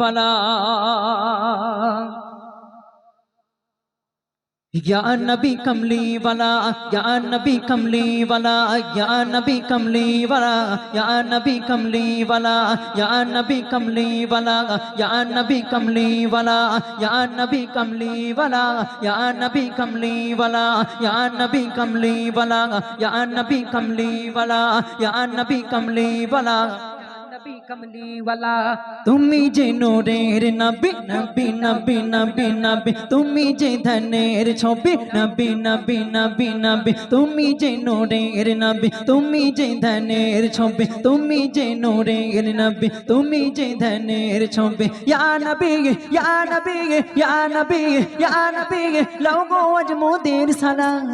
वाला या नबी कमली वाला या नबी कमली वाला या नबी कमली वाला या नबी कमली वाला या नबी कमली वाला या नबी कमली वाला या नबी कमली वाला या नबी कमली वाला या नबी कमली वाला या नबी कमली वाला या नबी कमली वाला। तुम्हें जे नूरेर नबी नबी नबी नबी नबी। तुम्हें जे धनेर छबी नबी नबी नबी नबी। तुम्हें जे नूरेर नबी तुम्हें जे धनेर छबी तुम्हें जे नूरेर नबी तुम्हें जे धनेर छबी या नबी या नबी या नबी या नबी लोगों अजमो देर सलाम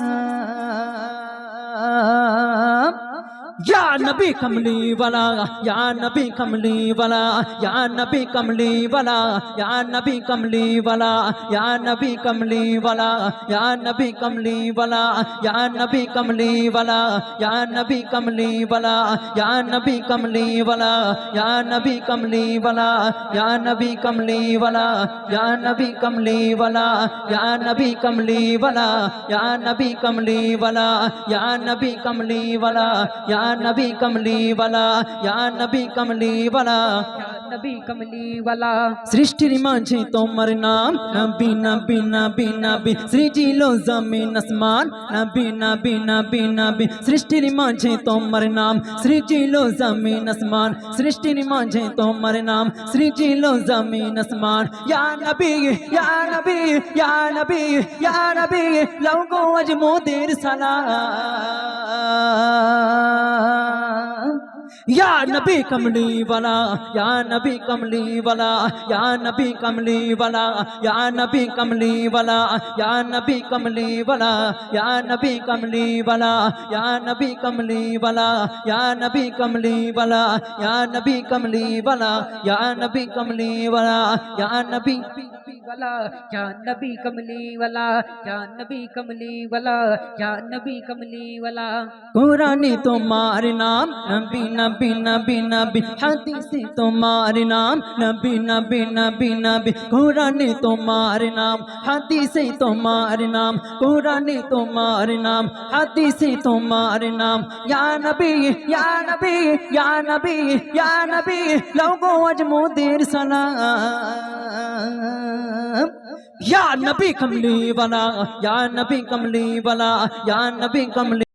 या नबी कमली वाला या नबी कमली वाला या नबी कमली वाला या नबी कमली वाला या नबी कमली वाला या नबी कमली वाला या नबी कमली वाला या नबी कमली वाला या नबी कमली वाला या नबी कमली वाला या नबी कमली वाला या नबी कमली वाला या नबी कमली वाला या नबी कमली वाला या नबी कमली वाला या नबी कमली वाला या नबी कमली वाला নবী কমলিওয়ালা সৃষ্টির মাঝে তোমার নাম নবী নবী নবী নবী সৃজিল জমিন আসমান নবী নবী নবী নবী সৃষ্টির মাঝে তোমার নাম সৃজিল জমিন আসমান সৃষ্টির মাঝে তোমার নাম সৃজিল জমিন আসমান ইয়া নবী ইয়া নবী ইয়া নবী ইয়া নবী লোগো আজ মোদের সালাম या नबी कमली वाला या नबी कमली वाला या नबी कमली वाला या नबी कमली वाला या नबी कमली वाला या नबी कमली वाला या नबी कमली वाला या नबी कमली वाला या नबी कमली वाला या नबी कमली वाला या नबी वाला या नबी कमलीवाला या नबी कमलीवाला या नबी कमलीवाला कुरानी तुम्हार नाम नबी नबी नबी नबी नबी, हदीसी तुम्हार नाम। नबी नबी नबी नबी, कुरानी तुम्हार नाम। हदीसी तुम्हार नाम, कुरानी तुम्हार नाम। हदीसी तुम्हार नाम। या नबी या नबी या नबी या नबी, लोगो अज मोदेर सलाम। या नबी कमली वाला, या नबी कमली वाला, या नबी कमली